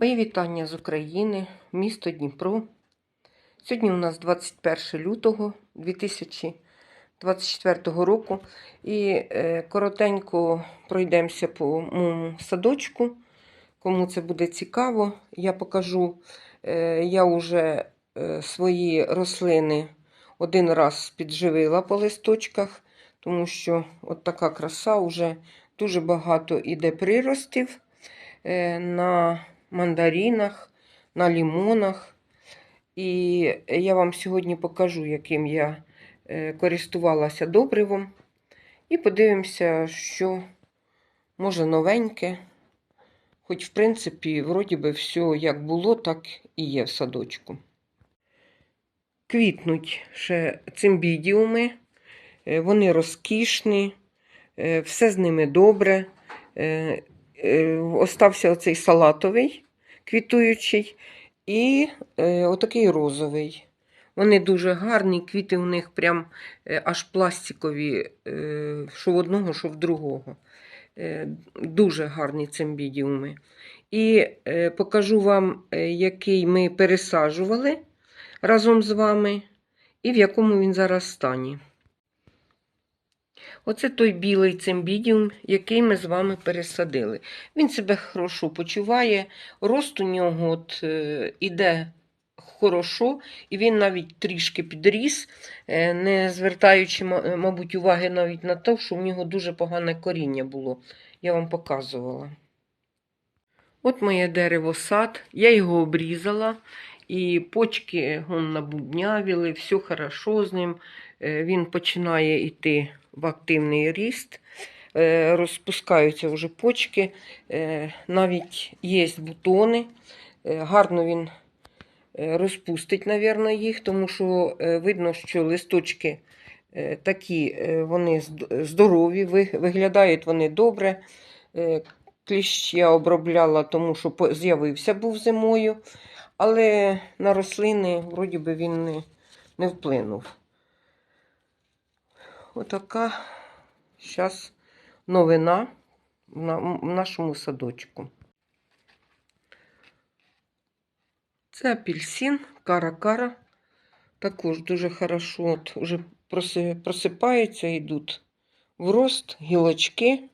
Мої вітання з України, місто Дніпро. Сьогодні у нас 21 лютого 2024 року. І е, коротенько пройдемося по моєму садочку. Кому це буде цікаво, я покажу. Е, я вже е, свої рослини один раз підживила по листочках, тому що от така краса вже дуже багато іде приростів на мандаринах, на лімонах. І я вам сьогодні покажу, яким я е, користувалася добривом. І подивимося, що може новеньке. Хоч, в принципі, вроді би, все як було, так і є в садочку. Квітнуть ще цимбідіуми, е, вони розкішні, е, все з ними добре. Е, Остався оцей салатовий квітуючий і е, отакий розовий. Вони дуже гарні, квіти у них прям е, аж пластикові, що в одного, що в другого. Дуже гарні цимбідіуми. І покажу вам, який ми пересаджували разом з вами, і в якому він зараз стані. Оце той білий цимбідіум, який ми з вами пересадили. Він себе хорошо почуває, рост у нього от, е, іде хорошо, і він навіть трішки підріс, е, не звертаючи, е, мабуть, уваги навіть на те, що в нього дуже погане коріння було. Я вам показувала. От моє дерево сад, я його обрізала, і почки он, набубнявіли, все хорошо з ним. Е, Він починає йти в активний ріст, Е, розпускаються вже почки, Е, навіть є бутони. Е, Гарно він розпустить, мабуть, їх, тому що видно, що листочки такі, вони здорові, виглядають вони добре. Кліщ я обробляла, тому що з'явився був зимою, але на рослини, вроді би, він не, не вплинув. Отака зараз новина в нашому садочку. Це апельсин, кара-кара. Також дуже хорошо от, вже проси- просипаються, йдуть в рост, гілочки.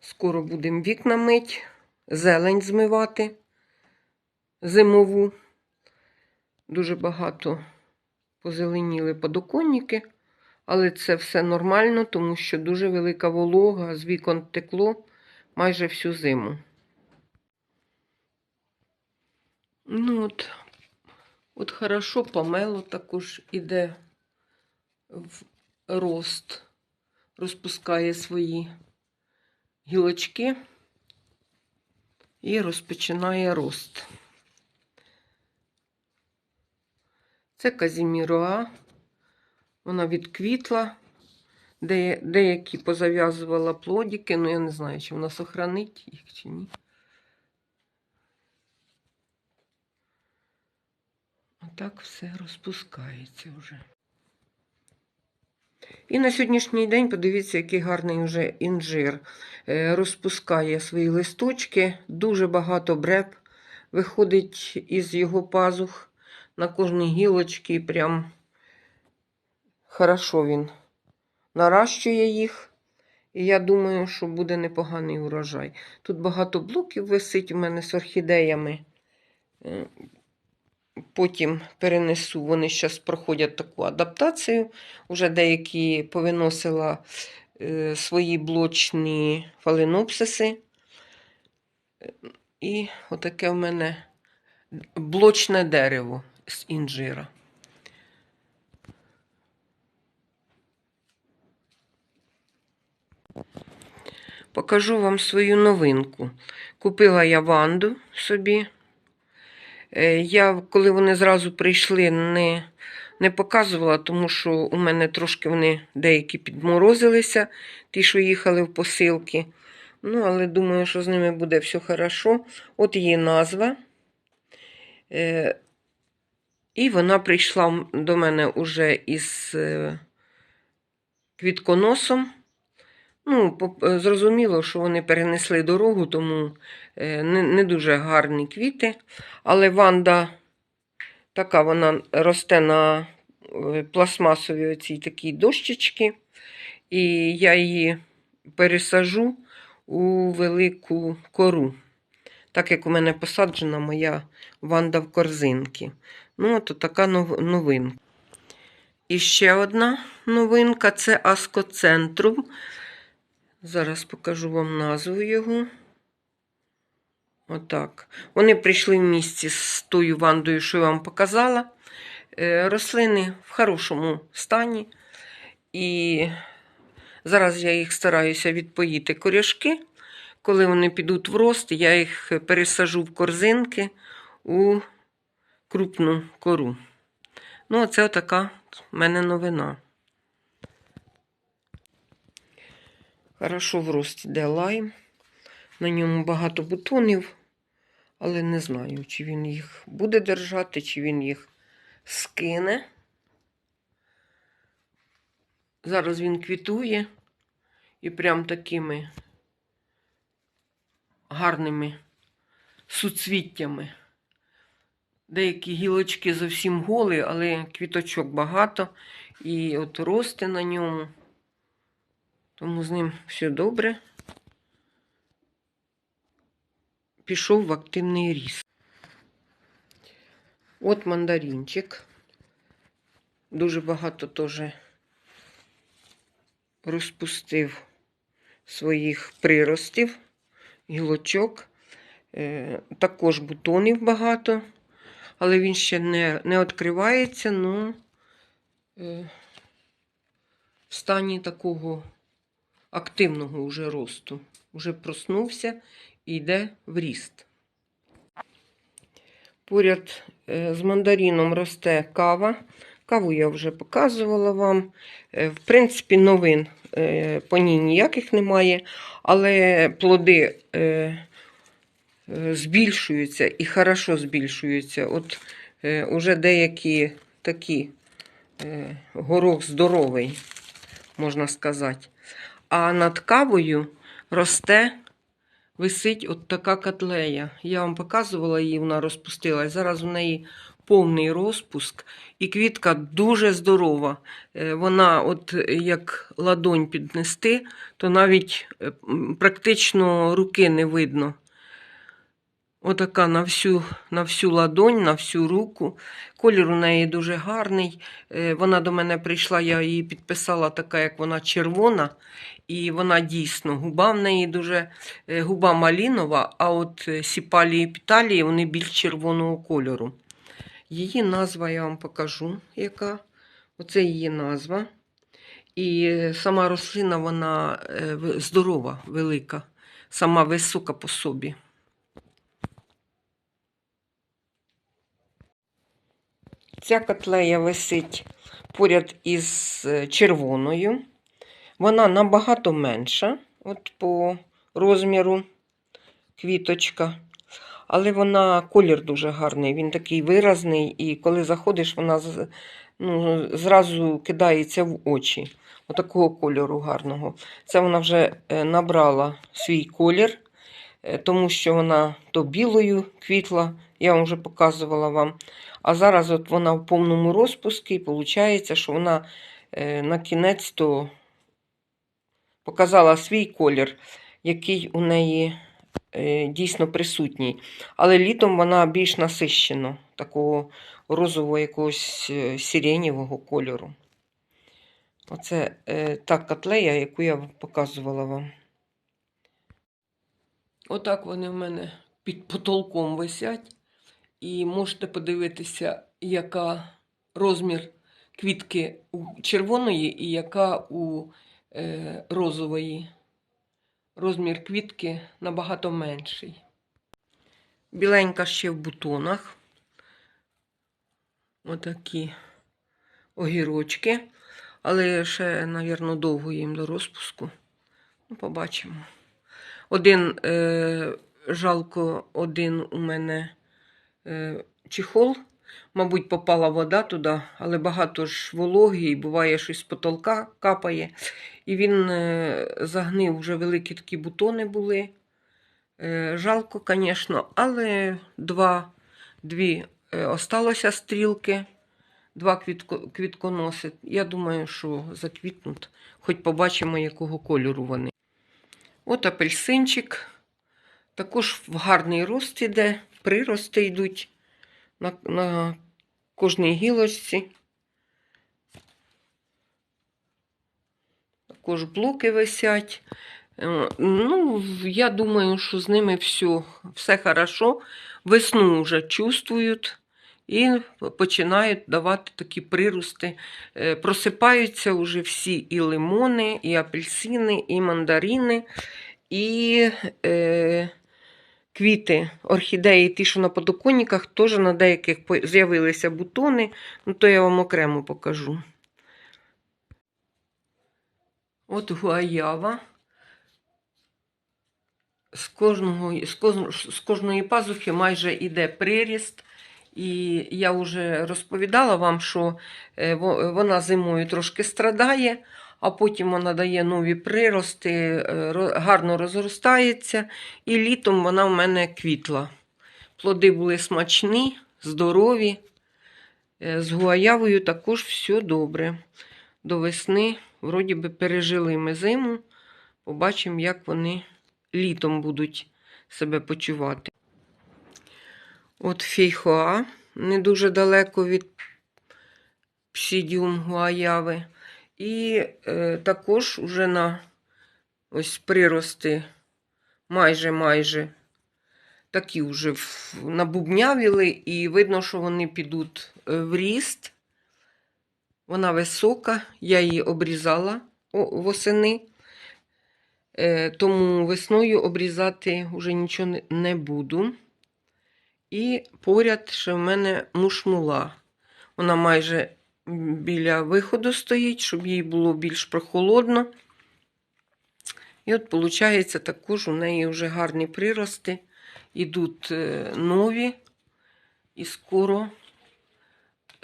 Скоро будемо вікна мить, зелень змивати зимову. Дуже багато позеленіли подоконники, але це все нормально, тому що дуже велика волога, з вікон текло майже всю зиму. Ну от, от хорошо помело також іде в рост, розпускає свої гілочки і розпочинає рост. Це Казіміроа. Вона відквітла. Де, деякі позав'язувала плодики, ну я не знаю, чи вона сохранить їх чи ні. Отак все розпускається вже. І на сьогоднішній день подивіться, який гарний вже інжир. Е, Розпускає свої листочки, дуже багато бреб виходить із його пазух на кожній гілочці. Прям хорошо він наращує їх. І я думаю, що буде непоганий урожай. Тут багато блоків висить у мене з орхідеями. Е, Потім перенесу, вони зараз проходять таку адаптацію. Уже деякі повиносила е, свої блочні фаленопсиси. Е, І отаке в мене блочне дерево з інжира. Покажу вам свою новинку. Купила я ванду собі. Е, Я, коли вони зразу прийшли, не, не показувала, тому що у мене трошки вони деякі підморозилися, ті, що їхали в посилки. Ну, але думаю, що з ними буде все хорошо. От її назва. І вона прийшла до мене уже із е, квітконосом. Ну, е, зрозуміло, що вони перенесли дорогу, тому е, не, дуже гарні квіти. Але ванда така, вона росте на пластмасовій оцій такій дощечці. І я її пересажу у велику кору. Так як у мене посаджена моя ванда в корзинки. Ну, от така новинка. І ще одна новинка це Аскоцентрум. Зараз покажу вам назву його. Отак. Вони прийшли в місті з тою вандою, що я вам показала. Е, Рослини в хорошому стані. І зараз я їх стараюся відпоїти коряшки. Коли вони підуть в рост, я їх пересажу в корзинки у крупну кору. Ну, оце така в мене новина. Хорошо в рості йде лайм. На ньому багато бутонів, але не знаю, чи він їх буде держати, чи він їх скине. Зараз він квітує і прям такими гарними суцвіттями. Деякі гілочки зовсім голі, але квіточок багато. І от росте на ньому. Тому з ним все добре. Пішов в активний ріст. От мандаринчик. Дуже багато теж розпустив своїх приростів, гілочок. Е, також бутонів багато, але він ще не, не відкривається, ну е, в стані такого активного уже росту. Уже проснувся і йде в ріст. Поряд е, з мандаріном росте кава. Каву я вже показувала вам. Е, В принципі, новин е, по ній ніяких немає, але плоди збільшуються і хорошо збільшуються. От е, уже деякі такі е, горох здоровий, можна сказати. А над кавою росте, висить от така котлея. Я вам показувала її, вона розпустилась. Зараз у неї повний розпуск, і квітка дуже здорова. Е, Вона, от е, як ладонь піднести, то навіть е, практично руки не видно. Отака на всю, на всю ладонь, на всю руку. Колір у неї дуже гарний. Е, Вона до мене прийшла, я її підписала така, як вона червона. І вона дійсно, губа в неї дуже е, губа малінова, а от е, сіпалії і піталії вони більш червоного кольору. Її назва я вам покажу, яка. Оце її назва. І сама рослина, вона здорова, велика, сама висока по собі. Ця котлея висить поряд із е, червоною. Вона набагато менша, от по розміру квіточка. Але вона колір дуже гарний, він такий виразний, і коли заходиш, вона ну, зразу кидається в очі. Отакого кольору гарного. Це вона вже е, набрала свій колір, тому що вона то білою квітла, я вам вже показувала вам. А зараз от вона в повному розпуску, і виходить, що вона е, на кінець то показала свій колір, який у неї е, дійсно присутній. Але літом вона більш насищена, такого розового якогось е, сиренєвого кольору. Оце е, та котлея, яку я показувала вам. Отак вони в мене під потолком висять. І можете подивитися, яка розмір квітки у червоної і яка у е, розової. Розмір квітки набагато менший. Біленька ще в бутонах. Отакі огірочки. Але ще, мабуть, довго їм до розпуску. Ну, побачимо. Один, е, жалко, один у мене е, чехол Мабуть, попала вода туди, але багато ж вологи, і буває, щось з потолка капає. І він е, загнив, вже великі такі бутони були. Е, Жалко, звісно, але два, дві е, осталося стрілки, два квітко, квітконоси. Я думаю, що заквітнуть, хоч побачимо, якого кольору вони. От апельсинчик. Також в гарний рост іде, прирости йдуть на, на кожній гілочці. Також блоки висять. Е, Ну, я думаю, що з ними все, все хорошо. Весну вже чувствують і починають давати такі прирости. Е, Просипаються вже всі і лимони, і апельсини, і мандарини, і е, квіти, орхідеї, ті, що на подоконниках, теж на деяких з'явилися бутони. Ну, то я вам окремо покажу. От гуаява. З, кожного, з, кожного, з кожної пазухи майже йде приріст. І я вже розповідала вам, що е, вона зимою трошки страдає, а потім вона дає нові прирости, е, гарно розростається, і літом вона в мене квітла. Плоди були смачні, здорові. Е, З гуаявою також все добре. До весни, вроді би, пережили ми зиму. Побачимо, як вони літом будуть себе почувати. От фейхоа не дуже далеко від псідіум гуаяви. І е, також уже на ось прирости майже-майже такі вже набубнявіли, і видно, що вони підуть е, в ріст. Вона висока, я її обрізала восени. Е, Тому весною обрізати вже нічого не- не буду. І поряд ще в мене мушмула. Вона майже біля виходу стоїть, щоб їй було більш прохолодно. І от, виходить, також у неї вже гарні прирости. Ідуть е, нові. І скоро,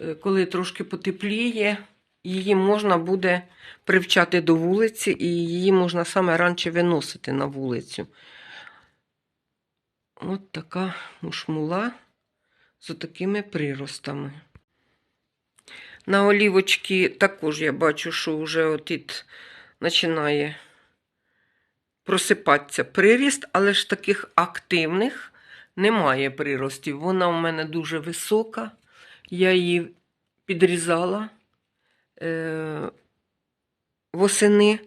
е, коли трошки потепліє, її можна буде привчати до вулиці, і її можна саме раніше виносити на вулицю. От така мушмула з такими приростами. На олівочки також я бачу, що вже от починає просипатися приріст, але ж таких активних немає приростів. Вона у мене дуже висока. Я її підрізала е, восени.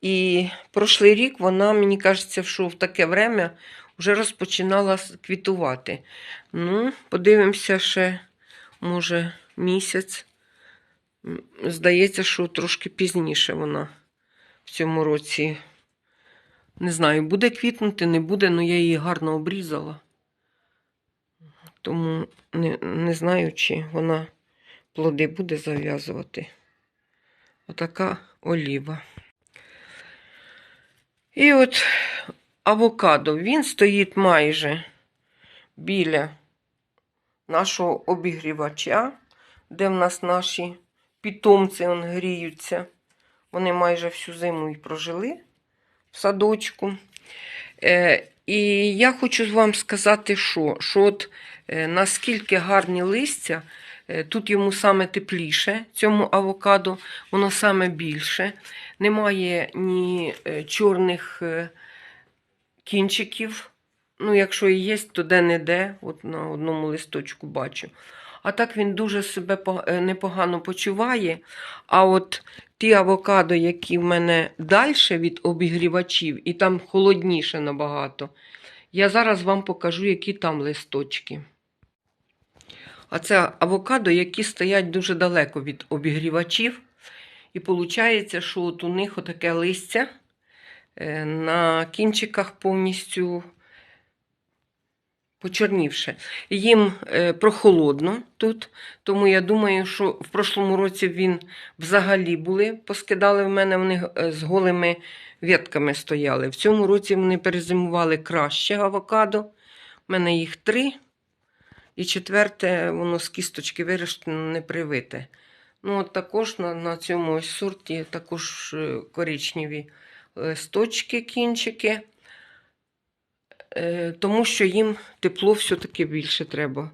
І прошлий рік вона, мені кажеться, що в таке время вже розпочинала квітувати. Ну, подивимося ще, може, місяць. Здається, що трошки пізніше вона в цьому році. Не знаю, буде квітнути, не буде, але я її гарно обрізала. Тому не, не знаю, чи вона плоди буде зав'язувати. Отака оліва. І от авокадо, він стоїть майже біля нашого обігрівача, де в нас наші питомці гріються. Вони майже всю зиму і прожили в садочку. Е, і я хочу вам сказати, що, що от, е, наскільки гарні листя, е, тут йому саме тепліше, цьому авокадо, воно саме більше. Немає ні е, чорних е, кінчиків. Ну, якщо і є, то де-не-де, от на одному листочку бачу. А так він дуже себе е, непогано почуває. А от ті авокадо, які в мене далі від обігрівачів, і там холодніше набагато, я зараз вам покажу, які там листочки. А це авокадо, які стоять дуже далеко від обігрівачів. І виходить, що от у них отаке листя на кінчиках повністю почорнівше. Їм е, прохолодно тут, тому я думаю, що в прошлому році він взагалі були, поскидали в мене, вони е, з голими ветками стояли. В цьому році вони перезимували краще авокадо. У мене їх три. І четверте, воно з кісточки вироштено, не привите. Ну, от також на, на цьому сорті також е, коричневі листочки, кінчики, е, тому що їм тепло все-таки більше треба.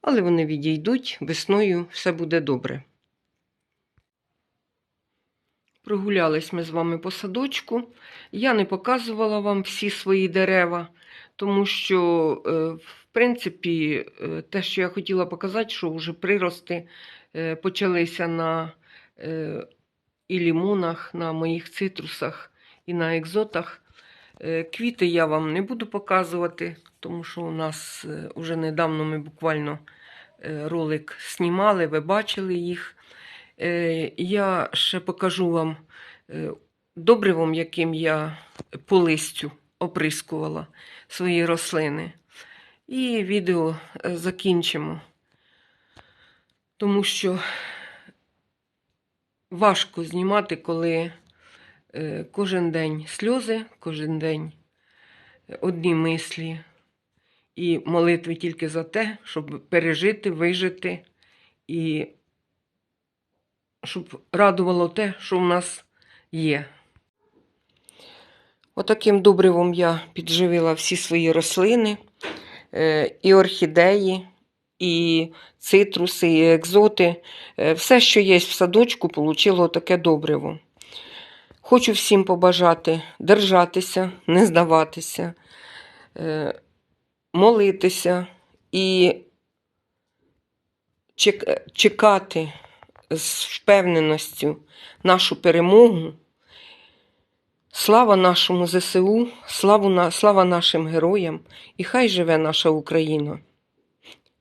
Але вони відійдуть, весною все буде добре. Прогулялись ми з вами по садочку. Я не показувала вам всі свої дерева, тому що, е, в принципі, е, те, що я хотіла показати, що вже прирости почалися на і лімонах, на моїх цитрусах і на екзотах. Е, Квіти я вам не буду показувати, тому що у нас е, уже недавно ми буквально е, ролик знімали, ви бачили їх. Е, Я ще покажу вам е, добривом, яким я по листю оприскувала свої рослини. І відео е, закінчимо, тому що важко знімати, коли е, кожен день сльози, кожен день одні мислі і молитви тільки за те, щоб пережити, вижити і щоб радувало те, що в нас є. Отаким добривом я підживила всі свої рослини, е, і орхідеї, і цитруси, і екзоти. Е, Все, що є в садочку, отримало таке добриво. Хочу всім побажати держатися, не здаватися, е, молитися і чекати з впевненістю нашу перемогу. Слава нашому ЗСУ, слава нашим героям і хай живе наша Україна.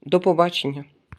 До побачення!